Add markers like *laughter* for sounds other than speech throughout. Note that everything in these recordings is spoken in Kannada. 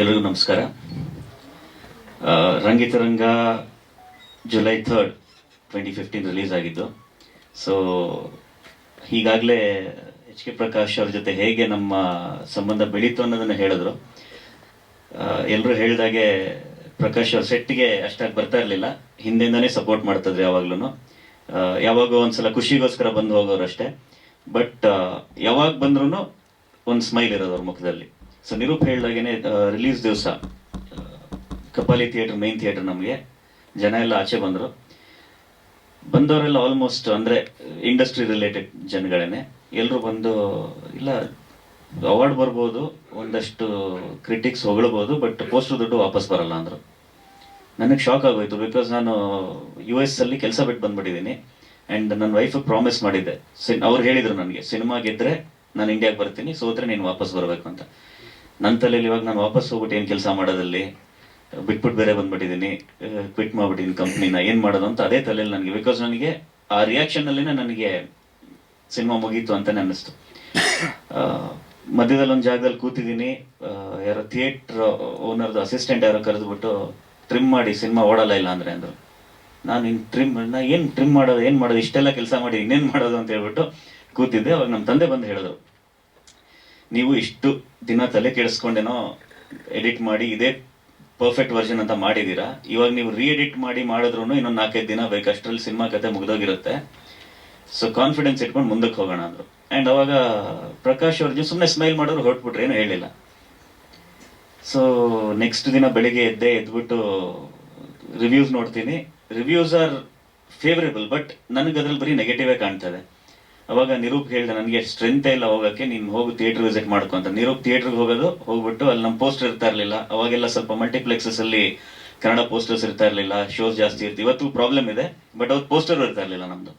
ಎಲ್ರಿಗೂ ನಮಸ್ಕಾರ. Rangitaranga July third twenty fifteen release ಆಗಿದ್ದು. ಸೊ ಈಗಾಗಲೇ ಎಚ್ ಕೆ ಪ್ರಕಾಶ್ ಅವ್ರ ಜೊತೆ ಹೇಗೆ ನಮ್ಮ ಸಂಬಂಧ ಬೆಳೀತು ಅನ್ನೋದನ್ನು ಹೇಳಿದ್ರು. ಎಲ್ಲರೂ ಹೇಳಿದಾಗೆ ಪ್ರಕಾಶ್ ಅವ್ರ ಸೆಟ್ಗೆ ಅಷ್ಟಾಗಿ ಬರ್ತಾ ಇರಲಿಲ್ಲ. ಹಿಂದೆಯಿಂದನೇ ಸಪೋರ್ಟ್ ಮಾಡ್ತಿದ್ರು ಯಾವಾಗ್ಲೂ ಯಾವಾಗ ಒಂದ್ಸಲ ಖುಷಿಗೋಸ್ಕರ ಬಂದು ಹೋಗೋರು ಅಷ್ಟೇ. ಬಟ್ ಯಾವಾಗ ಬಂದ್ರೂ ಒಂದು ಸ್ಮೈಲ್ ಇರೋದು ಅವ್ರ ಮುಖದಲ್ಲಿ. ಸೊ ನಿರೂಪ್ ಹೇಳ್ದಾಗೇನೆ ರಿಲೀಸ್ ದಿವಸ ಕಪಾಲಿ ಥಿಯೇಟರ್ ಮೈನ್ ಥಿಯೇಟರ್ ನಮಗೆ. ಜನ ಎಲ್ಲ ಆಚೆ ಬಂದರು. ಬಂದವರೆಲ್ಲ ಆಲ್ಮೋಸ್ಟ್ ಅಂದರೆ ಇಂಡಸ್ಟ್ರಿ ರಿಲೇಟೆಡ್ ಜನಗಳೇನೆ. ಎಲ್ಲರೂ ಬಂದು, ಇಲ್ಲ ಅವಾರ್ಡ್ ಬರ್ಬೋದು, ಒಂದಷ್ಟು ಕ್ರಿಟಿಕ್ಸ್ ಹೊಗಳ್ಬೋದು ಬಟ್ ಪೋಸ್ಟರ್ ದುಡ್ಡು ವಾಪಸ್ ಬರಲ್ಲ ಅಂದರು. ನನಗೆ ಶಾಕ್ ಆಗೋಯ್ತು ಬಿಕಾಸ್ ನಾನು ಯು ಎಸ್ ಅಲ್ಲಿ ಕೆಲಸ ಬಿಟ್ಟು ಬಂದ್ಬಿಟ್ಟಿದ್ದೀನಿ ಆ್ಯಂಡ್ ನನ್ನ ವೈಫ್ ಪ್ರಾಮಿಸ್ ಮಾಡಿದ್ದೆ. ಸಿನ್, ಅವ್ರು ಹೇಳಿದರು ನನಗೆ, ಸಿನಿಮಾ ಗೆದ್ರೆ ನಾನು ಇಂಡಿಯಾಗೆ ಬರ್ತೀನಿ, ಸೋತ್ರೆ ನೀನು ವಾಪಸ್ ಬರಬೇಕು ಅಂತ. ನನ್ನ ತಲೆಯಲ್ಲಿ ಇವಾಗ ನಾನು ವಾಪಸ್ ಹೋಗ್ಬಿಟ್ಟು ಏನು ಕೆಲಸ ಮಾಡೋದಲ್ಲಿ ಬಿಟ್ಬಿಟ್ಟು ಬೇರೆ ಬಂದ್ಬಿಟ್ಟಿದ್ದೀನಿ ಕ್ವಿಟ್ ಮಾಡ್ಬಿಟ್ಟಿದ್ದೀನಿ ಕಂಪ್ನಿನ ಏನು ಮಾಡೋದು ಅಂತ ಅದೇ ತಲೆಯಲ್ಲಿ ನನಗೆ ಬಿಕಾಸ್ ನನಗೆ ಆ ರಿಯಾಕ್ಷನ್ ಅಲ್ಲಿನೇ ನನಗೆ ಸಿನಿಮಾ ಮುಗೀತು ಅಂತಾನೆ ಅನ್ನಿಸ್ತು. ಮಧ್ಯದಲ್ಲಿ ಒಂದು ಜಾಗದಲ್ಲಿ ಕೂತಿದ್ದೀನಿ ಯಾರೋ ಥಿಯೇಟ್ರ್ ಓನರ್ದು ಅಸಿಸ್ಟೆಂಟ್ ಯಾರೋ ಕರೆದ್ಬಿಟ್ಟು ಟ್ರಿಮ್ ಮಾಡಿ, ಸಿನಿಮಾ ಓಡಲ್ಲ ಇಲ್ಲ ಅಂದರೆ ಅಂದರು. ನಾನು ಇನ್ನು ಟ್ರಿಮ್ ನಾ ಏನು ಟ್ರಿಮ್ ಮಾಡೋದು, ಏನು ಮಾಡೋದು, ಇಷ್ಟೆಲ್ಲ ಕೆಲಸ ಮಾಡಿ, ಇನ್ನೇನು ಮಾಡೋದು ಅಂತ ಹೇಳ್ಬಿಟ್ಟು ಕೂತಿದ್ದೆ. ಅವಾಗ ನಮ್ಮ ತಂದೆ ಬಂದು ಹೇಳಿದ್ರು ನೀವು ಇಷ್ಟು ದಿನ ತಲೆ ಕೆಡಿಸ್ಕೊಂಡೇನೋ ಎಡಿಟ್ ಮಾಡಿ ಇದೇ ಪರ್ಫೆಕ್ಟ್ ವರ್ಷನ್ ಅಂತ ಮಾಡಿದ್ದೀರಾ ಇವಾಗ ನೀವು ರೀ ಎಡಿಟ್ ಮಾಡಿ ಮಾಡಿದ್ರು ಇನ್ನೊಂದು ನಾಲ್ಕೈದು ದಿನ ಬೇಕು ಅಷ್ಟರಲ್ಲಿ ಸಿನಿಮಾ ಕತೆ ಮುಗ್ದೋಗಿರುತ್ತೆ. ಸೊ ಕಾನ್ಫಿಡೆನ್ಸ್ ಇಟ್ಕೊಂಡು ಮುಂದಕ್ಕೆ ಹೋಗೋಣ ಅಂದರು. ಆ್ಯಂಡ್ ಅವಾಗ ಪ್ರಕಾಶ್ ಅವ್ರಿಗೆ ಸುಮ್ಮನೆ ಸ್ಮೈಲ್ ಮಾಡೋರು ಹೊರಟ್ಬಿಟ್ರೆ, ಏನು ಹೇಳಿಲ್ಲ. ಸೊ ನೆಕ್ಸ್ಟ್ ದಿನ ಬೆಳಿಗ್ಗೆ ಎದ್ದೆ ಎದ್ಬಿಟ್ಟು ರಿವ್ಯೂಸ್ ನೋಡ್ತೀನಿ. ರಿವ್ಯೂಸ್ ಆರ್ ಫೇವರೇಬಲ್ ಬಟ್ ನನಗೆ ಅದ್ರಲ್ಲಿ ಬರೀ ನೆಗೆಟಿವೇ ಕಾಣ್ತದೆ ಅವಾಗ ನಿರೂಪ್ ಹೇಳ್ದೆ, ನನಗೆ ಸ್ಟ್ರೆಂತ್ ಇಲ್ಲ ಹೋಗಕ್ಕೆ, ನೀನು ಹೋಗು ಥಿಯೇಟರ್ ವಿಸಿಟ್ ಮಾಡ್ಕೊ. ಅಂತ ನಿರೂಪ್ ಥಿಯೇಟರ್ಗೆ ಹೋಗೋದು, ಹೋಗ್ಬಿಟ್ಟು ಅಲ್ಲಿ ನಮ್ಮ ಪೋಸ್ಟರ್ ಇರ್ತಾ ಇರಲಿಲ್ಲ. ಅವಾಗೆಲ್ಲ ಸ್ವಲ್ಪ ಮಲ್ಟಿಪ್ಲೆಕ್ಸಸ್ ಅಲ್ಲಿ ಕನ್ನಡ ಪೋಸ್ಟರ್ಸ್ ಇರ್ತಾ ಇರಲಿಲ್ಲ ಶೋಸ್ ಜಾಸ್ತಿ ಇರ್ತಿ ಇವತ್ತು ಪ್ರಾಬ್ಲಮ್ ಇದೆ ಬಟ್ ಅವ್ರು ಪೋಸ್ಟರ್ ಇರ್ತಾ ಇರಲಿಲ್ಲ ನಮ್ದು.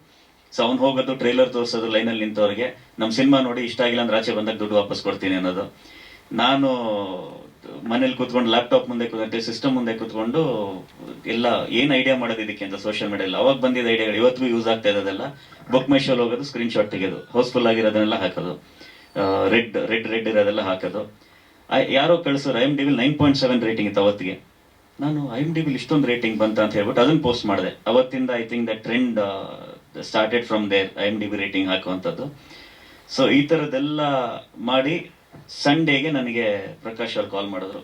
ಸೊ ಅವ್ನು ಹೋಗೋದು ಟ್ರೈಲರ್ ತೋರಿಸೋದು ಲೈನಲ್ಲಿ ನಿಂತವ್ರಿಗೆ. ನಮ್ಮ ಸಿನಿಮಾ ನೋಡಿ ಇಷ್ಟ ಆಗಿಲ್ಲ ಅಂದ್ರೆ ಆಚೆ ಬಂದಾಗ ದುಡ್ಡು ವಾಪಸ್ ಕೊಡ್ತೀನಿ ಅನ್ನೋದು. ನಾನು ಮನೇಲಿ ಕೂತ್ಕೊಂಡು ಲ್ಯಾಪ್ಟಾಪ್ ಮುಂದೆ ಕೂತಂತೆ ಸಿಸ್ಟಮ್ ಮುಂದೆ ಕೂತ್ಕೊಂಡು ಎಲ್ಲ ಏನು ಐಡಿಯಾ ಮಾಡೋದು ಇದಕ್ಕೆ ಅಂತ ಸೋಷಿಯಲ್ ಮೀಡಿಯಲ್ಲಿ ಅವಾಗ ಬಂದಿದ್ದ ಐಡಿಯಾಗಳು ಇವತ್ತಿಗೂ ಯೂಸ್ ಆಗ್ತಾ ಇರೋದೆಲ್ಲ. ಬುಕ್ ಮೈ ಹೋಗೋದು ಸ್ಕ್ರೀನ್ ಶಾಟ್ ತೆಗೆಯೋದು. ಹೌಸ್ಫುಲ್ ಆಗಿರೋದನ್ನೆಲ್ಲ ಹಾಕೋದು. ರೆಡ್ ರೆಡ್ ರೆಡ್ ಇರೋದೆಲ್ಲ ಹಾಕೋದು. ಯಾರೋ ಕಳಿಸೋರು I M D nine point seven rating ಇತ್ತು ಅವತ್ತಿಗೆ. ನಾನು ಐ ಎಂ ಡಿ ಬಿಲ್ ಇಷ್ಟೊಂದು ರೇಟಿಂಗ್ ಬಂತ ಅಂತ ಹೇಳ್ಬಿಟ್ಟು ಅದನ್ನು ಪೋಸ್ಟ್ ಮಾಡಿದೆ. ಅವತ್ತಿಂದ I think the trend started from there I M D B rating ಹಾಕುವಂಥದ್ದು. ಸೊ ಈ ಥರದ್ದೆಲ್ಲ ಮಾಡಿ ಸಂಡೇಗೆ ನನಗೆ ಪ್ರಕಾಶ್ ಅವ್ರು ಕಾಲ್ ಮಾಡಿದ್ರು.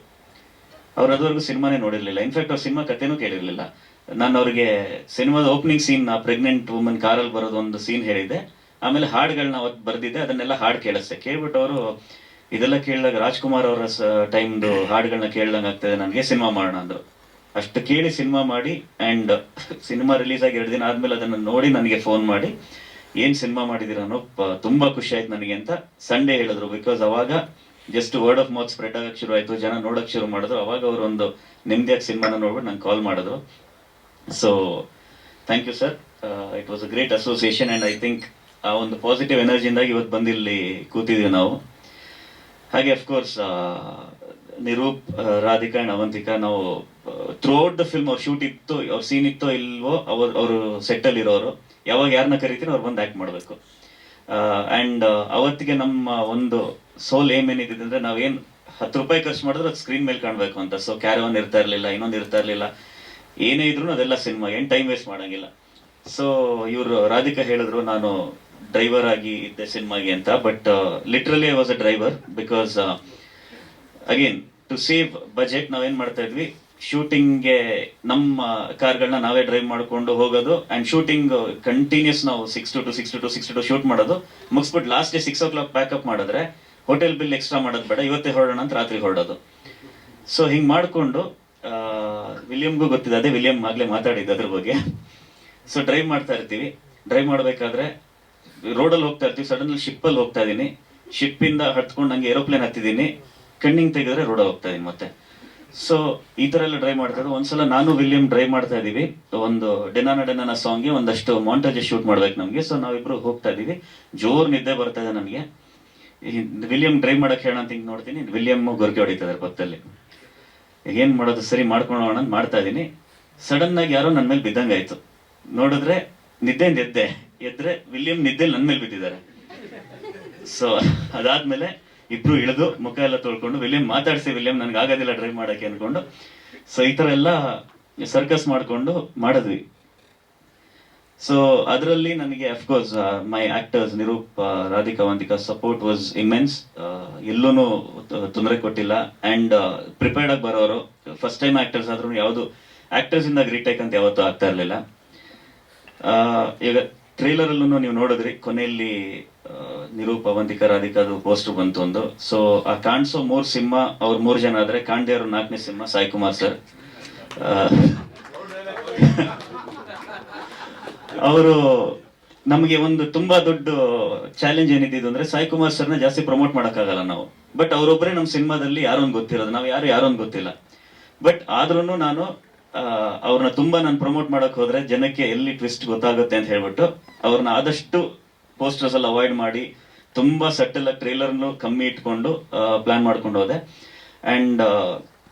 ಅವ್ರು ಅದುವರೆಗೂ ಸಿನಿಮಾನೇ ನೋಡಿರಲಿಲ್ಲ. ಇನ್ಫ್ಯಾಕ್ಟ್ ಅವ್ರ ಸಿನಿಮಾ ಕಥೆನೂ ಕೇಳಿರಲಿಲ್ಲ. ನಾನು ಅವ್ರಿಗೆ ಸಿನಿಮಾದ ಓಪನಿಂಗ್ ಸೀನ್ ಪ್ರೆಗ್ನೆಂಟ್ ವುಮನ್ ಕಾರಲ್ಲಿ ಬರೋದು ಒಂದು ಸೀನ್ ಹೇಳಿದ್ದೆ. ಆಮೇಲೆ ಹಾಡುಗಳನ್ನ ಅವತ್ತು ಬರೆದಿದ್ದೆ. ಅದನ್ನೆಲ್ಲ ಹಾಡು ಕೇಳಿಸ್ತೆ ಕೇಳ್ಬಿಟ್ಟು ಅವರು ಇದೆಲ್ಲ ಕೇಳಿದಾಗ ರಾಜ್ಕುಮಾರ್ ಅವರ ಟೈಮ್ದು ಹಾಡುಗಳನ್ನ ಕೇಳ್ದಂಗೆ ಆಗ್ತದೆ ನನಗೆ ಸಿನಿಮಾ ಮಾಡೋಣ ಅಂದರು. ಅಷ್ಟು ಕೇಳಿ ಸಿನಿಮಾ ಮಾಡಿ ಆ್ಯಂಡ್ *laughs* ಸಿನಿಮಾ ರಿಲೀಸ್ ಆಗಿ ಎರಡು ದಿನ ಆದ್ಮೇಲೆ ಅದನ್ನ ನೋಡಿ ನನಗೆ ಫೋನ್ ಮಾಡಿ. ಏನ್ ಸಿನಿಮಾ ಮಾಡಿದೀರ ಅನ್ನೋ ತುಂಬಾ ಖುಷಿ ಆಯ್ತು ನನಗೆ ಅಂತ ಸಂಡೇ ಹೇಳಿದ್ರು. ಬಿಕಾಸ್ ಅವಾಗ just word of mouth spread ಆಗಕ್ಕೆ ಶುರು ಆಯ್ತು, ಜನ ನೋಡಕ್ ಶುರು ಮಾಡಿದ್ರು. ಅವಾಗ ಅವರು ಒಂದು ನೆಮ್ಮದಿಯಾಗಿ ಸಿನಿಮಾನ ನೋಡ್ಬಿಟ್ಟು ನಂಗೆ ಕಾಲ್ ಮಾಡಿದ್ರು. So thank you sir it was a great association and I think ಆ ಒಂದು ಪಾಸಿಟಿವ್ ಎನರ್ಜಿಯಿಂದಾಗಿ ಇವತ್ತು ಬಂದು ಇಲ್ಲಿ ಕೂತಿದ್ದೀವಿ ನಾವು. ಹಾಗೆ of course Nirup Radhika and Avantika ನಾವು ಥ್ರೂ ಔಟ್ ದ ಫಿಲ್ಮ್ ಅವ್ರ ಶೂಟ್ ಇತ್ತು, ಅವ್ರ ಸೀನ್ ಇತ್ತೋ ಇಲ್ವೋ, ಅವ್ರ, ಅವರು ಸೆಟ್ಟಲ್ಲಿರೋರು ಯಾವಾಗ ಯಾರನ್ನ ಕರಿತೀನಿ ಅವ್ರು ಬಂದು ಆ್ಯಕ್ಟ್ ಮಾಡಬೇಕು. ಆ್ಯಂಡ್ ಅವತ್ತಿಗೆ ನಮ್ಮ ಒಂದು ಸೋಲ್ ಏಮ್ ಏನಿದೆ ಅಂದರೆ ನಾವೇನು ಹತ್ತು ರೂಪಾಯಿ ಖರ್ಚು ಮಾಡಿದ್ರೆ ಅದು ಸ್ಕ್ರೀನ್ ಮೇಲೆ ಕಾಣಬೇಕು ಅಂತ. ಸೊ ಕ್ಯಾರವನ್ ಇರ್ತಾ ಇರಲಿಲ್ಲ, ಇನ್ನೊಂದು ಇರ್ತಾ ಇರಲಿಲ್ಲ. ಏನೇ ಇದ್ರು ಅದೆಲ್ಲ ಸಿನಿಮಾ ಏನು ಟೈಮ್ ವೇಸ್ಟ್ ಮಾಡೋಂಗಿಲ್ಲ. ಸೊ ಇವರು ರಾಧಿಕಾ ಹೇಳಿದ್ರು, ನಾನು ಡ್ರೈವರ್ ಆಗಿ ಇದ್ದೆ ಸಿನಿಮಾಗೆ ಅಂತ. But literally I was a driver because again to save budget ನಾವೇನು ಮಾಡ್ತಾ ಇದ್ವಿ? ಶೂಟಿಂಗ್ಗೆ ನಮ್ಮ ಕಾರ್ಗಳನ್ನ ನಾವೇ ಡ್ರೈವ್ ಮಾಡ್ಕೊಂಡು ಹೋಗೋದು ಅಂಡ್ ಶೂಟಿಂಗ್ ಕಂಟಿನ್ಯೂಸ್ ನಾವು six to two six to two six to shoot ಮಾಡೋದು. ಮುಗಿಸ್ಬಿಟ್ಟು last day six o'clock pack up ಮಾಡಿದ್ರೆ ಹೋಟೆಲ್ ಬಿಲ್ ಎಕ್ಸ್ಟ್ರಾ ಮಾಡೋದು ಬೇಡ, ಇವತ್ತೇ ಹೊರಡೋಣ ಅಂತ ರಾತ್ರಿ ಹೊರಡೋದು. ಸೊ ಹಿಂಗೆ ಮಾಡಿಕೊಂಡು ವಿಲಿಯಮ್ಗೂ ಗೊತ್ತಿದೆ, ಅದೇ ವಿಲಿಯಮ್ ಆಗಲೇ ಮಾತಾಡಿದ್ದು ಅದ್ರ ಬಗ್ಗೆ. ಸೊ ಡ್ರೈವ್ ಮಾಡ್ತಾ ಇರ್ತೀವಿ. ಡ್ರೈವ್ ಮಾಡಬೇಕಾದ್ರೆ ರೋಡಲ್ಲಿ ಹೋಗ್ತಾ ಇರ್ತೀವಿ. ಸಡನ್ಲಿ ಶಿಪ್ಪಲ್ಲಿ ಹೋಗ್ತಾ ಇದ್ದೀನಿ ಶಿಪ್ಪಿಂದ ಹತ್ಕೊಂಡು ನಂಗೆ ಏರೋಪ್ಲೇನ್ ಹತ್ತಿದ್ದೀನಿ ಕಣ್ಣಿಂಗ್ ತೆಗೆದ್ರೆ ರೋಡಲ್ಲಿ ಹೋಗ್ತಾ ಇದ್ದೀನಿ ಮತ್ತೆ. ಸೊ ಈ ಥರ ಎಲ್ಲ ಡ್ರೈ ಮಾಡ್ತಾ ಇದ್ದೆ. ಒಂದ್ಸಲ ನಾನು ವಿಲಿಯಂ ಡ್ರೈ ಮಾಡ್ತಾ ಇದೀವಿ ಒಂದು ಡೆನಾನ ಡೆನಾನ ಸಾಂಗ್ಗೆ ಒಂದಷ್ಟು ಮಾಂಟೇಜ್ ಶೂಟ್ ಮಾಡ್ಬೇಕು ನಮಗೆ. ಸೊ ನಾವಿಬ್ರು ಹೋಗ್ತಾ ಇದೀವಿ ಜೋರ್ ನಿದ್ದೆ ಬರ್ತಾ ಇದೆ ನನಗೆ ವಿಲಿಯಂ ಡ್ರೈ ಮಾಡಕ್ ಹೇಳೋಣ ಅಂತ ನೋಡ್ತೀನಿ. ವಿಲಿಯಂ ಗೊರಕೆ ಹೊಡಿತಾ ಇದಾರೆ ಪಕ್ಕದಲ್ಲಿ. ಏನ್ ಮಾಡೋದು? ಸರಿ, ಮಾಡ್ಕೊಳ್ಳೋಣ ಅಂತ ಮಾಡ್ತಾ ಇದೀನಿ ಸಡನ್ ಆಗಿ ಯಾರೋ ನನ್ನ ಮೇಲೆ ಬಿದ್ದಂಗಾಯ್ತು ನೋಡಿದ್ರೆ ನಿದ್ದೆಯಿಂದ ಎದ್ದೆ ಎದ್ರೆ ವಿಲಿಯಂ ನಿದ್ದೆ ನನ್ನ ಮೇಲೆ ಬಿದ್ದಿದ್ದಾರೆ. ಸೊ ಅದಾದ್ಮೇಲೆ ಇಬ್ರು ಇಳಿದು ಮುಖ ಎಲ್ಲ ತೊಳ್ಕೊಂಡು, ವಿಲಿಯಂ, ಮಾತಾಡ್ಸಿ ವಿಲಿಯಂ, ನನ್ಗೆ ಆಗೋದಿಲ್ಲ ಡ್ರೈವ್ ಮಾಡಕ್ಕೆ ಅನ್ಕೊಂಡು ಸೊ ಈ ಥರ ಎಲ್ಲ ಸರ್ಕಸ್ ಮಾಡಿಕೊಂಡು ಮಾಡಿದ್ವಿ. ಸೊ ಅದರಲ್ಲಿ ನನಗೆ of course my actors Nirup Radhika Avantika support was immense ಎಲ್ಲೂ ತೊಂದರೆ ಕೊಟ್ಟಿಲ್ಲ. ಆ್ಯಂಡ್ ಪ್ರಿಪೇರ್ಡ್ ಆಗಿ ಬರೋರು ಫಸ್ಟ್ ಟೈಮ್ ಆಕ್ಟರ್ಸ್ ಆದ್ರೂ ಯಾವುದು ಆಕ್ಟರ್ಸ್ ಇಂದ ಅಂತ ಯಾವತ್ತೂ ಆಗ್ತಾ ಇರಲಿಲ್ಲ. ಈಗ ಟ್ರೇಲರ್ ಅಲ್ಲೂ ನೀವು ನೋಡಿದ್ರಿ, ಕೊನೆಯಲ್ಲಿ ನಿರೂಪ ಅವಂತಿಕ ರಾಧಿಕಾದು ಪೋಸ್ಟರ್ ಬಂತು ಒಂದು ಸೊ ಆ ಕಾಣಿಸೋ ಮೂರ್ ಸಿಂಹ, ಅವ್ರ ಮೂರ್ ಜನ ಆದ್ರೆ ಕಾಣ್ದೇ ಇರೋ ನಾಲ್ಕನೇ ಸಿಂಹ ಸಾಯಿ ಕುಮಾರ್ ಸರ್ ಅವರು ನಮಗೆ ಒಂದು ತುಂಬಾ ದೊಡ್ಡ ಚಾಲೆಂಜ್ ಏನಿದ್ದು ಅಂದ್ರೆ ಸಾಯಿ ಕುಮಾರ್ ಸರ್ನ ಜಾಸ್ತಿ ಪ್ರಮೋಟ್ ಮಾಡಕ್ಕಾಗಲ್ಲ ನಾವು. ಬಟ್ ಅವರೊಬ್ಬರೇ ನಮ್ಮ ಸಿನಿಮಾದಲ್ಲಿ ಯಾರೊಂದು ಗೊತ್ತಿರೋದು, ನಾವು ಯಾರು ಯಾರೊಂದು ಗೊತ್ತಿಲ್ಲ. ಬಟ್ ಆದ್ರೂ ನಾನು ಅವ್ರನ್ನ ತುಂಬಾ ನಾನು ಪ್ರಮೋಟ್ ಮಾಡಕ್ ಹೋದ್ರೆ ಜನಕ್ಕೆ ಎಲ್ಲಿ ಟ್ವಿಸ್ಟ್ ಗೊತ್ತಾಗುತ್ತೆ ಅಂತ ಹೇಳ್ಬಿಟ್ಟು ಅವ್ರನ್ನ ಆದಷ್ಟು ಪೋಸ್ಟರ್ಸ್ ಎಲ್ಲ ಅವಾಯ್ಡ್ ಮಾಡಿ ತುಂಬಾ ಸೆಟಲ್ ಟ್ರೇಲರ್ ಕಮ್ಮಿ ಇಟ್ಕೊಂಡು ಪ್ಲಾನ್ ಮಾಡ್ಕೊಂಡು ಹೋದೆ. ಅಂಡ್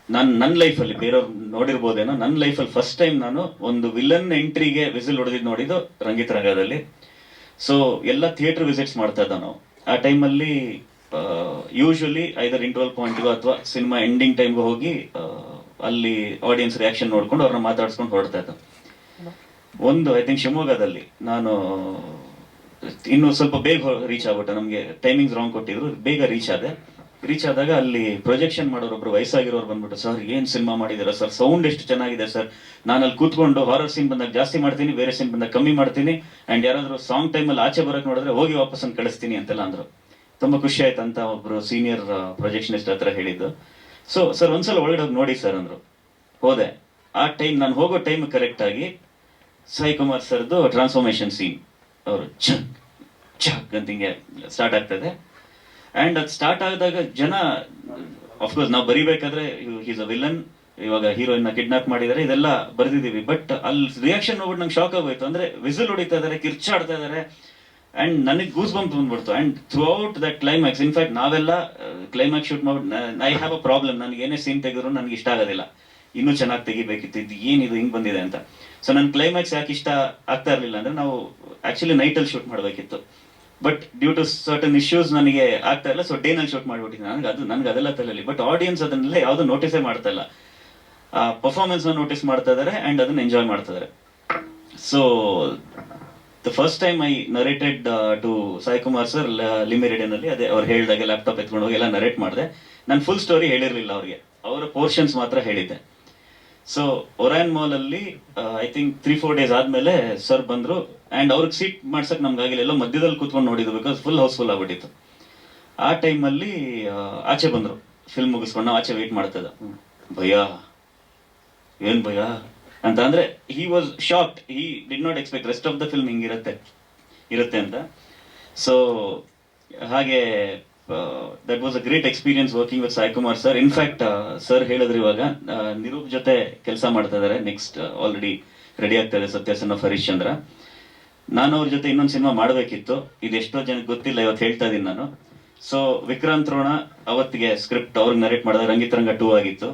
ನಾನು ನನ್ನ ಲೈಫಲ್ಲಿ ಬೇರೆಯವ್ರು ನೋಡಿರ್ಬೋದೇನೋ ನನ್ನ ಲೈಫಲ್ಲಿ ಫಸ್ಟ್ ಟೈಮ್ ನಾನು ಒಂದು ವಿಲನ್ ಎಂಟ್ರಿಗೆ ವಿಸಿಲ್ ಹೊಡೆದಿದ್ದು ನೋಡಿದ್ದು ರಂಗಿತ್ ರಂಗದಲ್ಲಿ. ಸೊ ಎಲ್ಲ ಥಿಯೇಟರ್ ವಿಸಿಟ್ಸ್ ಮಾಡ್ತಾ ಇದ್ದ ನಾವು. ಆ ಟೈಮಲ್ಲಿ ಯೂಶಲಿ ಐದರ್ ಇಂಟರ್ವಲ್ ಪಾಯಿಂಟ್ಗೂ ಅಥವಾ ಸಿನಿಮಾ ಎಂಡಿಂಗ್ ಟೈಮ್ಗೂ ಹೋಗಿ ಅಲ್ಲಿ ಆಡಿಯನ್ಸ್ ರಿಯಾಕ್ಷನ್ ನೋಡ್ಕೊಂಡು ಅವ್ರನ್ನ ಮಾತಾಡ್ಸ್ಕೊಂಡು ಹೊರಡ್ತಾ ಇದ್ದ. ಒಂದು ಐ ಥಿಂಕ್ ಶಿವಮೊಗ್ಗದಲ್ಲಿ ನಾನು, ಇನ್ನು ಸ್ವಲ್ಪ ಬೇಗ ರೀಚ್ ಆಗ್ಬಿಟ್ಟೆ ನಮಗೆ ಟೈಮಿಂಗ್ಸ್ ರಾಂಗ್ ಕೊಟ್ಟಿದ್ರು, ಬೇಗ ರೀಚ್ ಆದೆ. ರೀಚ್ ಆದಾಗ ಅಲ್ಲಿ ಪ್ರೊಜೆಕ್ಷನ್ ಮಾಡೋರೊಬ್ರು ವಯಸ್ಸಾಗಿರೋರು ಬಂದ್ಬಿಟ್ಟು, ಸರ್, ಏನು ಸಿನಿಮಾ ಮಾಡಿದ್ದೀರಾ ಸರ್ ಸೌಂಡ್ ಎಷ್ಟು ಚೆನ್ನಾಗಿದೆ, ಸರ್. ನಾನು ಅಲ್ಲಿ ಕೂತ್ಕೊಂಡು ಹಾರರ್ ಸೀನ್ ಬಂದಾಗ ಜಾಸ್ತಿ ಮಾಡ್ತೀನಿ, ಬೇರೆ ಸೀನ್ ಬಂದಾಗ ಕಮ್ಮಿ ಮಾಡ್ತೀನಿ. ಅಂಡ್ ಯಾರಾದ್ರೂ ಸಾಂಗ್ ಟೈಮಲ್ಲಿ ಆಚೆ ಬರೋಕೆ ನೋಡಿದ್ರೆ ಹೋಗಿ ವಾಪಸ್ ಅಂತ ಕಳಿಸ್ತೀನಿ ಅಂತೆಲ್ಲ ಅಂದರು. ತುಂಬಾ ಖುಷಿ ಆಯ್ತು ಅಂತ ಒಬ್ರು ಸೀನಿಯರ್ ಪ್ರೊಜೆಕ್ಷನಿಸ್ಟ್ ಹತ್ರ ಹೇಳಿದ್ದು. ಸೊ ಸರ್ ಒಂದ್ಸಲ ಒಳಗಡೆ ಹೋಗಿ ನೋಡಿ ಸರ್ ಅಂದ್ರು. ಹೋದೆ. ಆ ಟೈಮ್ ನಾನು ಹೋಗೋ ಟೈಮ್ ಕರೆಕ್ಟ್ ಆಗಿ ಸಾಯಿ ಕುಮಾರ್ ಸರ್ದು ಟ್ರಾನ್ಸ್ಫಾರ್ಮೇಷನ್ ಸೀನ್ ಅವರು ಚಕ್ ಚಕ್ ಅಂತ ಹಿಂಗೆ ಸ್ಟಾರ್ಟ್ ಆಗ್ತದೆ. ಆ್ಯಂಡ್ ಅದು ಸ್ಟಾರ್ಟ್ ಆದಾಗ ಜನ ಅಫ್ಕೋರ್ಸ್ ನಾವು ಬರಿಬೇಕಾದ್ರೆ ಈಸ್ ಅ ವಿಲನ್ ಇವಾಗ ಹೀರೋಯಿನ್ ಕಿಡ್ನಾಪ್ ಮಾಡಿದ್ದಾರೆ ಇದೆಲ್ಲ ಬರೆದಿದ್ದೀವಿ ಬಟ್ ಅಲ್ಲಿ ರಿಯಾಕ್ಷನ್ ನೋಡ್ಬಿಟ್ಟು ನಂಗೆ ಶಾಕ್ ಆಗೋಯ್ತು. ಅಂದ್ರೆ ವಿಸಿಲ್ ಹೊಡಿತಾ ಇದ್ದಾರೆ ಕಿರ್ಚಾಡ್ತಾ ಇದಾರೆ. ಅಂಡ್ ನನಗೆ ಗೂಸ್ ಬಂಪ್ ಬಂದ್ಬಿಡ್ತು. And throughout that climax in fact ನಾವೆಲ್ಲ ಕ್ಲೈಮ್ಯಾಕ್ಸ್ ಶೂಟ್ ಮಾಡಿ ಐ ಹ್ಯಾವ್ ಅ ಪ್ರಾಬ್ಲಮ್ ನನಗೆ ಏನೇ ಸೀನ್ ತೆಗೆದ್ರು ನನಗೆ ಇಷ್ಟ ಆಗೋದಿಲ್ಲ. ಇನ್ನೂ ಚೆನ್ನಾಗಿ ತೆಗಿಬೇಕಿತ್ತು. ಇದು ಏನಿದು ಹಿಂಗೆ ಬಂದಿದೆ ಅಂತ. ಸೊ ನನ್ನ ಕ್ಲೈಮ್ಯಾಕ್ಸ್ ಯಾಕೆ ಇಷ್ಟ ಆಗ್ತಾ ಇರಲಿಲ್ಲ ಅಂದರೆ ನಾವು ಆ್ಯಕ್ಚುಲಿ ನೈಟಲ್ಲಿ ಶೂಟ್ ಮಾಡಬೇಕಿತ್ತು. But due to certain issues ನನಗೆ ಆಗ್ತಾ ಇಲ್ಲ. ಸೊ ಡೇನಲ್ಲಿ ಶೂಟ್ ಮಾಡಿಬಿಟ್ಟಿದ್ದೆ. ನನಗೆ ಅದು, ನನಗೆ ಅದೆಲ್ಲ ತಲೆಯಲ್ಲಿ. ಬಟ್ ಆಡಿಯನ್ಸ್ ಅದನ್ನೆಲ್ಲ ಯಾವುದು ನೋಟಿಸೇ ಮಾಡ್ತಾ ಇಲ್ಲ. ಪರ್ಫಾರ್ಮೆನ್ಸ್ನ ಪರ್ಫಾರ್ಮೆನ್ಸ್ ನೋಟಿಸ್ ಮಾಡ್ತಾ ಇದ್ದಾರೆ ಆ್ಯಂಡ್ ಅದನ್ನು ಎಂಜಾಯ್ ಮಾಡ್ತಾ ಇದ್ದಾರೆ so the first time I narrated to Sai Kumar sir limited ಅಲ್ಲಿ ಅದೇ ಅವ್ರು ಹೇಳಿದಾಗ ಲ್ಯಾಪ್ಟಾಪ್ ಎತ್ಕೊಂಡು ಹೋಗಿ ಎಲ್ಲ ನರೇಟ್ ಮಾಡಿದೆ. ನಾನು ಫುಲ್ ಸ್ಟೋರಿ ಹೇಳಿರಲಿಲ್ಲ ಅವ್ರಿಗೆ. ಅವರ ಪೋರ್ಷನ್ಸ್ ಮಾತ್ರ ಹೇಳಿದ್ದೆ. ಸೊ ಒರಾಯನ್ ಮಾಲಲ್ಲಿ ಅಲ್ಲಿ I think three four days ಆದಮೇಲೆ ಸರ್ ಬಂದರು ಆ್ಯಂಡ್ ಅವ್ರಿಗೆ ಸೀಟ್ ಮಾಡ್ಸಕ್ ನಮ್ಗೆ ಆಗಿಲ್ಲ. ಎಲ್ಲೋ ಮಧ್ಯದಲ್ಲಿ ಕೂತ್ಕೊಂಡು ನೋಡಿದ್ರು ಬಿಕಾಸ್ ಫುಲ್ ಹೌಸ್ಫುಲ್ ಆಗ್ಬಿಟ್ಟಿತ್ತು. ಆ ಟೈಮಲ್ಲಿ ಆಚೆ ಬಂದರು. ಫಿಲ್ಮ್ ಮುಗಿಸ್ಕೊಂಡು ನಾವು ಆಚೆ ವೇಟ್ ಮಾಡ್ತಾ ಇದ್ದ ಭಯ ಏನು ಭಯ? ಅಂತ ಅಂದ್ರೆ he was shocked he did not expect rest of the film ಹಿಂಗಿರುತ್ತೆ, ಇರುತ್ತೆ ಅಂತ. ಸೊ ಹಾಗೆ that was a great experience working with Sai Kumar sir in fact sir ಹೇಳಿದ್ರು ಇವಾಗ ನಿರೂಪ್ ಜೊತೆ ಕೆಲಸ ಮಾಡ್ತಾ ಇದಾರೆ ನೆಕ್ಸ್ಟ್ ಆಲ್ರೆಡಿ ರೆಡಿ ಆಗ್ತಾ ಇದೆ ಸತ್ಯಸನ್ನ ಹರೀಶ್ ಚಂದ್ರ. ನಾನು ಅವ್ರ ಜೊತೆ ಇನ್ನೊಂದು ಸಿನಿಮಾ ಮಾಡಬೇಕಿತ್ತು. ಇದು ಎಷ್ಟೋ ಜನಕ್ಕೆ ಗೊತ್ತಿಲ್ಲ, ಇವತ್ತು ಹೇಳ್ತಾ ಇದ್ದೀನಿ ನಾನು. ಸೊ ವಿಕ್ರಾಂತ್ ರೋಣ ಅವತ್ತಿಗೆ ಸ್ಕ್ರಿಪ್ಟ್ ಅವ್ರಿಗೆ ನರೇಟ್ ಮಾಡಿದ ರಂಗಿತರಂಗ ಟೂ ಆಗಿತ್ತು.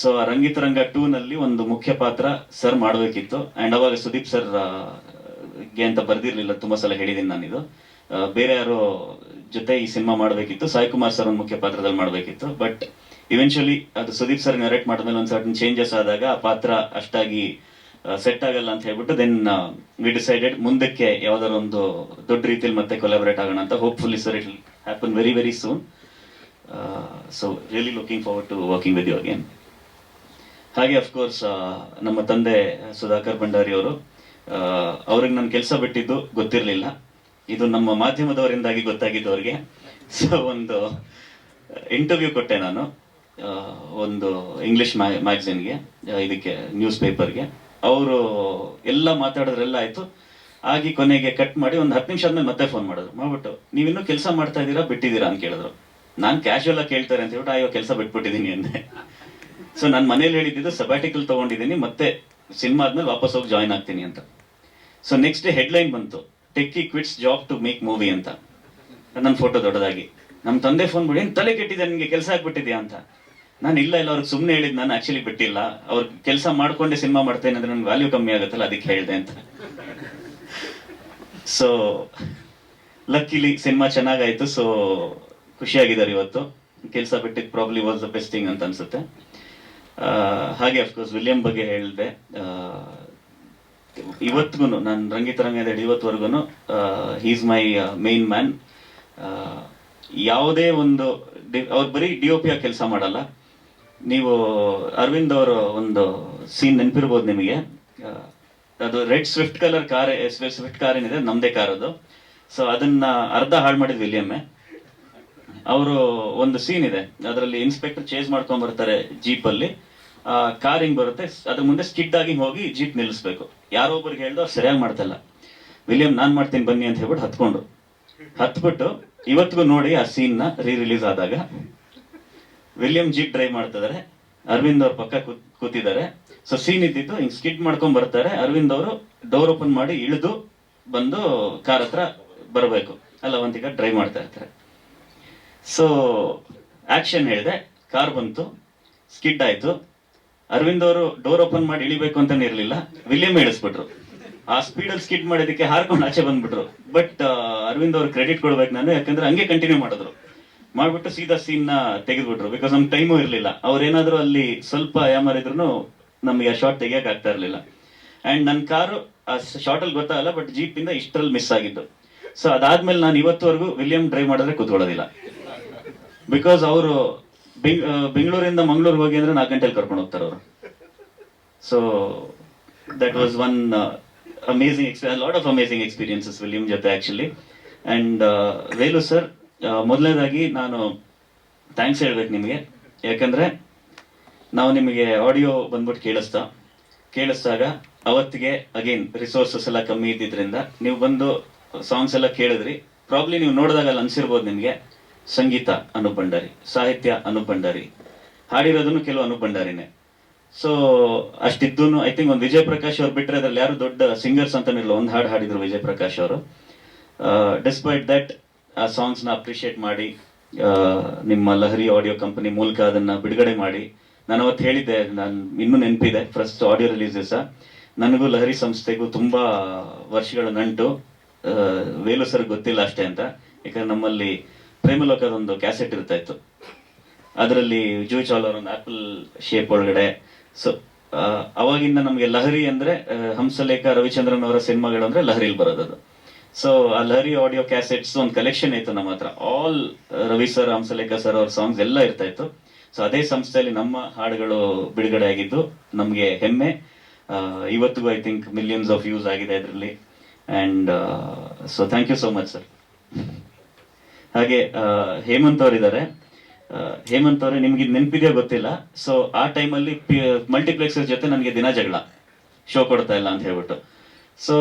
ಸೊ ರಂಗಿತರಂಗ ಟೂ ನಲ್ಲಿ ಒಂದು ಮುಖ್ಯ ಪಾತ್ರ ಸರ್ ಮಾಡಬೇಕಿತ್ತು. ಅಂಡ್ ಅವಾಗ ಸುದೀಪ್ ಸರ್ಗೆ ಅಂತ ಬರ್ದಿರ್ಲಿಲ್ಲ, ತುಂಬಾ ಸಲ ಹೇಳಿದೀನಿ ನಾನಿದು. ಬೇರೆ ಯಾರು ಜೊತೆ ಈ ಸಿನಿಮಾ ಮಾಡಬೇಕಿತ್ತು. ಸಾಯಿ ಕುಮಾರ್ ಸರ್ ಒಂದು ಮುಖ್ಯ ಪಾತ್ರದಲ್ಲಿ ಮಾಡಬೇಕಿತ್ತು. ಬಟ್ ಇವೆನ್ಚುಲಿ ಅದು ಸುದೀಪ್ ಸರ್ ನರೇಟ್ ಮಾಡಿದ್ಮೇಲೆ ಒಂದು ಸರ್ಟನ್ ಚೇಂಜಸ್ ಆದಾಗ ಆ ಪಾತ್ರ ಅಷ್ಟಾಗಿ ಸೆಟ್ ಆಗಲ್ಲ ಅಂತ ಹೇಳ್ಬಿಟ್ಟು ದೆನ್ ವಿ ಡಿಸೈಡೆಡ್ ಮುಂದಕ್ಕೆ ಯಾವ್ದಾರ ಒಂದು ದೊಡ್ಡ ರೀತಿಯಲ್ಲಿ ಮತ್ತೆ ಕೊಲಾಬರೇಟ್ ಆಗೋಣ ಅಂತ hopefully sir it happen very very soon so really looking forward to working with you again ಹಾಗೆ ಅಫ್ಕೋರ್ಸ್ ನಮ್ಮ ತಂದೆ ಸುಧಾಕರ್ ಭಂಡಾರಿ ಅವರು ಅವ್ರಿಗೆ ನನ್ನ ಕೆಲಸ ಬಿಟ್ಟಿದ್ದು ಗೊತ್ತಿರಲಿಲ್ಲ. ಇದು ನಮ್ಮ ಮಾಧ್ಯಮದವರಿಂದಾಗಿ ಗೊತ್ತಾಗಿದ್ದು ಅವ್ರಿಗೆ ಸೊ ಒಂದು ಇಂಟರ್ವ್ಯೂ ಕೊಟ್ಟೆ ನಾನು ಆ, ಒಂದು ಇಂಗ್ಲಿಷ್ ಮ್ಯಾಗ್ಝಿನ್ಗೆ ಇದಕ್ಕೆ ನ್ಯೂಸ್ ಪೇಪರ್ಗೆ ಅವರು ಎಲ್ಲ ಮಾತಾಡೋದ್ರೆಲ್ಲ ಆಯಿತು. ಆಗಿ ಕೊನೆಗೆ ಕಟ್ ಮಾಡಿ ಒಂದು ಹತ್ತು ನಿಮಿಷ ಆದ್ಮೇಲೆ ಮತ್ತೆ ಫೋನ್ ಮಾಡಿದ್ರು. ಮಾಡ್ಬಿಟ್ಟು ನೀವಿನ್ನೂ ಕೆಲಸ ಮಾಡ್ತಾ ಇದ್ದೀರಾ ಬಿಟ್ಟಿದ್ದೀರಾ? ಅಂತ ಕೇಳಿದ್ರು. ನಾನು ಕ್ಯಾಶುವಲ್ ಆಗಿ ಕೇಳ್ತಾರೆ ಅಂತ ಹೇಳ್ಬಿಟ್ಟು ಅಯ್ಯೋ ಕೆಲಸ ಬಿಟ್ಬಿಟ್ಟಿದ್ದೀನಿ ಅಂದೆ. ಸೊ ನಾನು ಮನೇಲಿ ಹೇಳಿದ್ದು ಸಬ್ಯಾಟಿಕಲ್ ತೊಗೊಂಡಿದ್ದೀನಿ ಮತ್ತೆ ಸಿನಿಮಾ ಆದ್ಮೇಲೆ ವಾಪಸ್ ಹೋಗಿ ಜಾಯ್ನ್ ಆಗ್ತೀನಿ ಅಂತ. ಸೊ ನೆಕ್ಸ್ಟ್ ಹೆಡ್ಲೈನ್ ಬಂತು techie quits job to make movie ಅಂತ. ನನ್ನ ಫೋಟೋ ದೊಡ್ಡದಾಗಿ. ನಮ್ಮ ತಂದೆ ಫೋನ್ ಮಾಡಿ, ಏನು ತಲೆ ಕೆಟ್ಟಿದೆ ನಿಮಗೆ ಕೆಲಸ ಆಗ್ಬಿಟ್ಟಿದ್ಯಾ ಅಂತ. ನಾನು, ಇಲ್ಲ ಇಲ್ಲ, ಅವ್ರಿಗೆ ಸುಮ್ಮನೆ ಹೇಳಿದ್ ನಾನು ಆಕ್ಚುಲಿ ಬಿಟ್ಟಿಲ್ಲ. ಅವ್ರ ಕೆಲಸ ಮಾಡ್ಕೊಂಡೆ ಸಿನಿಮಾ ಮಾಡ್ತೇನೆ, ಅಂದ್ರೆ ನನ್ಗೆ ವ್ಯಾಲ್ಯೂ ಕಮ್ಮಿ ಆಗುತ್ತಲ್ಲ, ಅದಕ್ಕೆ ಹೇಳಿದೆ ಅಂತ. ಸೊ ಲಕ್ಕಿಲಿ ಸಿನಿಮಾ ಚೆನ್ನಾಗಾಯ್ತು. ಸೊ ಖುಷಿಯಾಗಿದ್ದಾರೆ ಇವತ್ತು. ಕೆಲಸ ಬಿಟ್ಟಿದ್ದು probably was the best thing ಅಂತ ಅನ್ಸುತ್ತೆ. ಹಾಗೆ ಅಫ್ಕೋರ್ಸ್ ವಿಲಿಯಂ ಬಗ್ಗೆ ಹೇಳಿದೆ. ಇವತ್ತಿಗೂ ನಾನು ರಂಗಿತರಂಗ ಅಂತ ಹೇಳಿ ಇವತ್ತುವರೆಗೂ ಹೀಸ್ ಮೈ ಮೇನ್ ಮ್ಯಾನ್ ಯಾವುದೇ ಒಂದು ಅವ್ರು ಬರೀ ಡಿ ಒ ಪಿ ಕೆಲಸ ಮಾಡಲ್ಲ. ನೀವು ಅರವಿಂದ್ ಅವರ ಒಂದು ಸೀನ್ ನೆನಪಿರ್ಬೋದು ನಿಮಗೆ. ಅದು red Swift colour car Swift car ಏನಿದೆ, ನಮ್ದೇ ಕಾರ್ ಅದು. ಸೊ ಅದನ್ನ ಅರ್ಧ ಹಾಳು ಮಾಡಿದ್ ವಿಲಿಯಮ್ಮೆ. ಅವರು ಒಂದು ಸೀನ್ ಇದೆ. ಅದರಲ್ಲಿ ಇನ್ಸ್ಪೆಕ್ಟರ್ ಚೇಸ್ ಮಾಡ್ಕೊಂಡ್ ಬರ್ತಾರೆ ಜೀಪ್ ಅಲ್ಲಿ. ಕಾರ್ ಹಿಂಗ್ ಬರುತ್ತೆ? ಅದ್ರ ಮುಂದೆ ಸ್ಕಿಡ್ ಆಗಿ ಹೋಗಿ ಜೀಪ್ ನಿಲ್ಲಿಸ್ಬೇಕು. ಯಾರೋ ಒಬ್ರಿಗೆ ಹೇಳ್ದು ಅವ್ರು ಸರಿಯಾಗಿ ಮಾಡ್ತಲ್ಲ. ವಿಲಿಯಂ, ನಾನ್ ಮಾಡ್ತೀನಿ, ಬನ್ನಿ ಅಂತ ಹೇಳ್ಬಿಟ್ಟು ಹತ್ಕೊಂಡ್ರು. ಹತ್ಬಿಟ್ಟು ಇವತ್ತಿಗೂ ನೋಡಿ ಆ ಸೀನ್ನ ರೀ ರಿಲೀಸ್ ಆದಾಗ. ವಿಲಿಯಂ ಜೀಪ್ ಡ್ರೈವ್ ಮಾಡ್ತಿದ್ದಾರೆ ಅರವಿಂದ್ ಅವ್ರ ಪಕ್ಕ ಕೂತಿದ್ದಾರೆ. ಸೊ ಸೀನ್ ಇದ್ದಿದ್ದು ಹಿಂಗ್ ಸ್ಕಿಡ್ ಮಾಡ್ಕೊಂಡ್ ಬರ್ತಾರೆ. ಅರವಿಂದ್ ಅವರು ಡೋರ್ ಓಪನ್ ಮಾಡಿ ಇಳಿದು ಬಂದು ಕಾರ್ ಹತ್ರ ಬರಬೇಕು. ಅಲ್ಲ ಒಂದೀಗ ಡ್ರೈವ್ ಮಾಡ್ತಾ ಇರ್ತಾರೆ. ಸೊ ಆಕ್ಷನ್ ಹೇಳಿದೆ. ಕಾರ್ ಬಂತು. ಸ್ಕಿಡ್ ಆಯ್ತು. ಅರವಿಂದ್ ಅವರು ಡೋರ್ ಓಪನ್ ಮಾಡಿ ಇಳಿಬೇಕು ಅಂತಾನೆ ಇರಲಿಲ್ಲ. ವಿಲಿಯಂ ಇಳಿಸ್ಬಿಟ್ರು ಆ ಸ್ಪೀಡಲ್ಲಿ ಸ್ಕಿಡ್ ಮಾಡಿದಕ್ಕೆ ಹಾರ್ಕೊಂಡು ಆಚೆ ಬಂದ್ಬಿಟ್ರು. ಬಟ್ ಅರವಿಂದ್ ಅವ್ರು ಕ್ರೆಡಿಟ್ ಕೊಡ್ಬೇಕು ನಾನು, ಯಾಕಂದ್ರೆ ಹಂಗೆ ಕಂಟಿನ್ಯೂ ಮಾಡಿದ್ರು. ಮಾಡ್ಬಿಟ್ಟು ಸೀದಾ ಸೀನ್ನ ತೆಗೆದ್ಬಿಟ್ರು. ಬಿಕಾಸ್ ನಮ್ಮ ಟೈಮು ಇರಲಿಲ್ಲ. ಅವ್ರೇನಾದ್ರೂ ಅಲ್ಲಿ ಸ್ವಲ್ಪ ಯಾಮಾರಿದ್ರು ನಮಗೆ ಆ ಶಾರ್ಟ್ ತೆಗಿಯಕ್ ಆಗ್ತಾ ಇರ್ಲಿಲ್ಲ. ಅಂಡ್ ನನ್ನ ಕಾರು ಆ ಶಾರ್ಟ್ ಅಲ್ಲಿ ಗೊತ್ತಾಗಲ್ಲ ಬಟ್ ಜೀಪ್ ಇಂದ ಇಷ್ಟರಲ್ಲಿ ಮಿಸ್ ಆಗಿದ್ದು. ಸೊ ಅದಾದ್ಮೇಲೆ ನಾನು ಇವತ್ತುವರೆಗೂ ವಿಲಿಯಂ ಡ್ರೈವ್ ಮಾಡಿದ್ರೆ ಕೂತ್ಕೊಳ್ಳೋದಿಲ್ಲ. ಬಿಕಾಸ್ ಅವರು ಬೆಂಗಳೂರಿಂದ ಮಂಗಳೂರು ಹೋಗಿ ಅಂದ್ರೆ ನಾಲ್ಕು ಗಂಟೆಲಿ ಕರ್ಕೊಂಡು ಹೋಗ್ತಾರೆ ಅವರು. So that was one amazing experience lot of amazing experiences William ಜೊತೆ ಆಕ್ಚುಲಿ ಅಂಡ್ ವೇಲು ಸರ್ ಮೊದಲನೇದಾಗಿ ನಾನು ಥ್ಯಾಂಕ್ಸ್ ಹೇಳ್ಬೇಕು ನಿಮಗೆ. ಯಾಕಂದ್ರೆ ನಾವು ನಿಮಗೆ ಆಡಿಯೋ ಬಂದ್ಬಿಟ್ಟು ಕೇಳಿಸ್ತಾ, ಕೇಳಿಸ್ದಾಗ ಅವತ್ತಿಗೆ ಅಗೇನ್ ರಿಸೋರ್ಸಸ್ ಎಲ್ಲ ಕಮ್ಮಿ ಇದ್ದಿದ್ರಿಂದ ನೀವು ಬಂದು ಸಾಂಗ್ಸ್ ಎಲ್ಲ ಕೇಳಿದ್ರಿ. ಪ್ರಾಬ್ಲಿ ನೀವು ನೋಡಿದಾಗ ಅಲ್ಲಿ ಅನಿಸಿರ್ಬೋದು ನಿಮಗೆ. ಸಂಗೀತ ಅನು ಭಂಡಾರಿ ಸಾಹಿತ್ಯ ಅನು ಭಂಡಾರಿ ಹಾಡಿರೋದನ್ನು ಕೆಲವು ಅನು ಭಂಡಾರಿನೇ ಸೊ ಅಷ್ಟಿದ್ದು ಐ ಥಿಂಕ್ ಒಂದು ವಿಜಯ್ ಪ್ರಕಾಶ್ ಅವ್ರು ಬಿಟ್ಟರೆ ಅದ್ರಲ್ಲಿ ಯಾರು ದೊಡ್ಡ ಸಿಂಗರ್ಸ್ ಅಂತಾನಿಲ್ಲ, ಒಂದು ಹಾಡು ಹಾಡಿದ್ರು ವಿಜಯ್ ಪ್ರಕಾಶ್ ಅವರು ಡಿಸ್ಪೈಟ್ ದಟ್ ಆ ಸಾಂಗ್ಸ್ನ ಅಪ್ರಿಶಿಯೇಟ್ ಮಾಡಿ ನಿಮ್ಮ ಲಹರಿ ಆಡಿಯೋ ಕಂಪನಿ ಮೂಲಕ ಅದನ್ನ ಬಿಡುಗಡೆ ಮಾಡಿ. ನಾನು ಅವತ್ತು ಹೇಳಿದ್ದೆ, ನಾನು ಇನ್ನೂ ನೆನಪಿದೆ ಫಸ್ಟ್ ಆಡಿಯೋ ರಿಲೀಸಸ್ ನನಗೂ ಲಹರಿ ಸಂಸ್ಥೆಗೂ ತುಂಬ ವರ್ಷಗಳ ನಂಟು. ವೇಲು ಸರ್ ಗೊತ್ತಿಲ್ಲ ಅಷ್ಟೇ ಅಂತ. ಯಾಕಂದ್ರೆ ನಮ್ಮಲ್ಲಿ ಪ್ರೇಮಲೋಕದ ಒಂದು ಕ್ಯಾಸೆಟ್ ಇರ್ತಾ ಇತ್ತು ಅದರಲ್ಲಿ ಜೂ ಚಾಲರ್ ಒಂದು ಆಪಲ್ ಶೇಪ್ ಒಳಗಡೆ. ಸೊ ಅವಾಗಿಂದ ನಮಗೆ ಲಹರಿ ಅಂದ್ರೆ ಹಂಸಲೇಖ ರವಿಚಂದ್ರನ್ ಅವರ ಸಿನಿಮಾಗಳು ಅಂದ್ರೆ ಲಹರಿಲಿ ಬರೋದದು ಸೊ ಆ ಲಹರಿ ಆಡಿಯೋ ಕ್ಯಾಸೆಟ್ಸ್ ಒಂದು ಕಲೆಕ್ಷನ್ ಇತ್ತು ನಮ್ಮ ಹತ್ರ. All Ravi sir Hamsalekha sir ಅವ್ರ ಸಾಂಗ್ಸ್ ಎಲ್ಲ ಇರ್ತಾ ಇತ್ತು ಸೊ ಅದೇ ಸಂಸ್ಥೆಯಲ್ಲಿ ನಮ್ಮ ಹಾಡುಗಳು ಬಿಡುಗಡೆ ಆಗಿದ್ದು, ನಮಗೆ ಹೆಮ್ಮೆ. ಇವತ್ತಿಗೂ I think millions of views ಆಗಿದೆ ಅದರಲ್ಲಿ. And so thank you so much sir ಹಾಗೆ ಹೇಮಂತ್ ಅವರಿದ್ದಾರೆ. ಹೇಮಂತ್ ಅವರೇ, ನಿಮ್ಗೆ ನೆನಪಿದೆಯೋ ಗೊತ್ತಿಲ್ಲ. ಸೊ ಆ ಟೈಮಲ್ಲಿ ಮಲ್ಟಿಪ್ಲೆಕ್ಸ್ ಜೊತೆ ನನಗೆ ದಿನ ಜಗಳ. ಶೋ ಕೊಡ್ತಾ ಇಲ್ಲ ಅಂತ ಹೇಳ್ಬಿಟ್ಟು. ಸೊ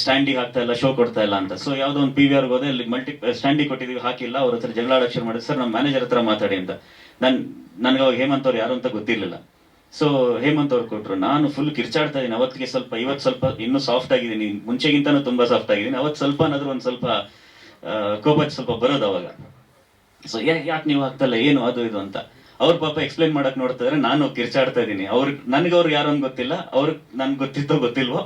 ಸ್ಟ್ಯಾಂಡಿಗೆ ಹಾಕ್ತಾ ಇಲ್ಲ ಶೋ ಕೊಡ್ತಾ ಇಲ್ಲ ಅಂತ. ಸೊ ಯಾವ್ದೋ ಒಂದು ಪಿ ವಿ ಆರ್ ಹೋದೆ, ಅಲ್ಲಿ ಮಲ್ಟಿ ಸ್ಟ್ಯಾಂಡಿಗೆ ಕೊಟ್ಟಿದೀವಿ ಹಾಕಿಲ್ಲ, ಅವ್ರ ಹತ್ರ ಜಗಳ ಆಡಕ್ಷನ್ ಮಾಡಿದ್ರು. ಸರ್ ನಮ್ಮ ಮ್ಯಾನೇಜರ್ ಹತ್ರ ಮಾತಾಡಿ ಅಂತ. ನನ್ ನನ್ಗೆ ಅವಾಗ ಹೇಮಂತ್ ಅವ್ರು ಯಾರು ಅಂತ ಗೊತ್ತಿರಲಿಲ್ಲ. ಸೊ ಹೇಮಂತ್ ಅವ್ರು ಕೊಟ್ರು, ನಾನು ಫುಲ್ ಕಿರ್ಚಾಡ್ತಾ ಇದ್ದೀನಿ. ಅವತ್ತಿಗೆ ಸ್ವಲ್ಪ, ಇವತ್ತು ಸ್ವಲ್ಪ, ಇನ್ನೂ ಸಾಫ್ಟ್ ಆಗಿದ್ದೀನಿ. ಮುಂಚೆಗಿಂತನೂ ತುಂಬಾ ಸಾಫ್ಟ್ ಆಗಿದ್ದೀನಿ. ಅವತ್ತು ಸ್ವಲ್ಪ ಅನ್ನೋದು ಒಂದು ಸ್ವಲ್ಪ ಆ, ಕೋಪ ಸ್ವಲ್ಪ ಬರೋದು ಅವಾಗ. ಸೊ ಯಾಕೆ ನೀವು ಹಾಕ್ತಲ್ಲ ಏನು ಅದು ಇದು ಅಂತ. ಅವ್ರ ಪಾಪ ಎಕ್ಸ್ಪ್ಲೈನ್ ಮಾಡಕ್ ನೋಡ್ತಾ ಇದ್ರೆ ನಾನು ಕಿರ್ಚಾಡ್ತಾ ಇದ್ದೀನಿ. ಅವ್ರ ನನ್ಗೆ ಅವ್ರು ಯಾರು ಗೊತ್ತಿಲ್ಲ ಅವ್ರಿಗೆ ನನ್ಗೆ ಗೊತ್ತಿತ್ತೋ ಗೊತ್ತಿಲ್ವೋ.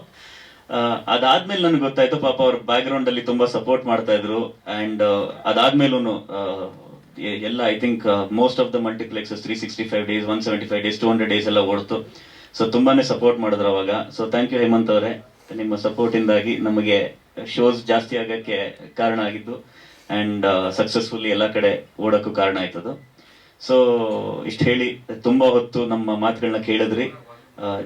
ಅದಾದ್ಮೇಲೆ ನನ್ಗೆ ಗೊತ್ತಾಯ್ತು ಪಾಪ ಅವ್ರ ಬ್ಯಾಕ್ ಗ್ರೌಂಡ್ ಅಲ್ಲಿ ತುಂಬಾ ಸಪೋರ್ಟ್ ಮಾಡ್ತಾ ಇದ್ರು. ಅಂಡ್ ಅದಾದ್ಮೇಲೂ ಎಲ್ಲ I think most of the multiplexes three sixty five days one seventy five days two hundred days ಎಲ್ಲ ಓಡ್ತು. ಸೊ ತುಂಬಾನೇ ಸಪೋರ್ಟ್ ಮಾಡಿದ್ರು ಅವಾಗ. ಸೊ ಥ್ಯಾಂಕ್ ಯು ಹೇಮಂತ್ ಅವರೇ. ನಿಮ್ಮ ಸಪೋರ್ಟ್ ಇಂದಾಗಿ ನಮಗೆ ಶೋಸ್ ಜಾಸ್ತಿ ಆಗಕ್ಕೆ ಕಾರಣ ಆಗಿದ್ದು ಆ್ಯಂಡ್ ಸಕ್ಸಸ್ಫುಲ್ಲಿ ಎಲ್ಲ ಕಡೆ ಓಡೋಕ್ಕೂ ಕಾರಣ ಆಯ್ತದು. ಸೊ ಇಷ್ಟು ಹೇಳಿ, ತುಂಬ ಹೊತ್ತು ನಮ್ಮ ಮಾತುಗಳನ್ನ ಕೇಳಿದ್ರಿ.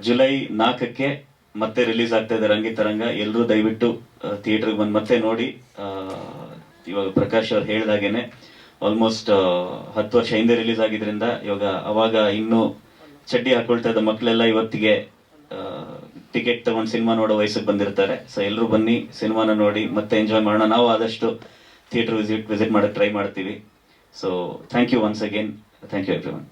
ಜುಲೈ ನಾಲ್ಕಕ್ಕೆ ಮತ್ತೆ ರಿಲೀಸ್ ಆಗ್ತಾ ಇದೆ ರಂಗಿತರಂಗ ಎಲ್ಲರೂ ದಯವಿಟ್ಟು ಥಿಯೇಟ್ರಿಗೆ ಬಂದು ಮತ್ತೆ ನೋಡಿ. ಇವಾಗ ಪ್ರಕಾಶ್ ಅವ್ರು ಹೇಳ್ದಾಗೇನೆ ಆಲ್ಮೋಸ್ಟ್ ಹತ್ತು ವರ್ಷ ಹಿಂದೆ ರಿಲೀಸ್ ಆಗಿದ್ರಿಂದ ಇವಾಗ ಅವಾಗ ಇನ್ನೂ ಚಡ್ಡಿ ಹಾಕೊಳ್ತಾ ಇದ್ದ ಮಕ್ಕಳೆಲ್ಲ ಇವತ್ತಿಗೆ ಟಿಕೆಟ್ ತಗೊಂಡು ಸಿನಿಮಾ ನೋಡೋ ವಯಸ್ಸಿಗೆ ಬಂದಿರ್ತಾರೆ. ಸೊ ಎಲ್ಲರೂ ಬನ್ನಿ ಸಿನಿಮಾನ ನೋಡಿ, ಮತ್ತೆ ಎಂಜಾಯ್ ಮಾಡೋಣ. ನಾವು ಆದಷ್ಟು ಥಿಯೇಟರ್ ವಿಸಿಟ್ ವಿಸಿಟ್ ಮಾಡೋಕ್ಕೆ ಟ್ರೈ ಮಾಡ್ತೀವಿ. So thank you once again thank you everyone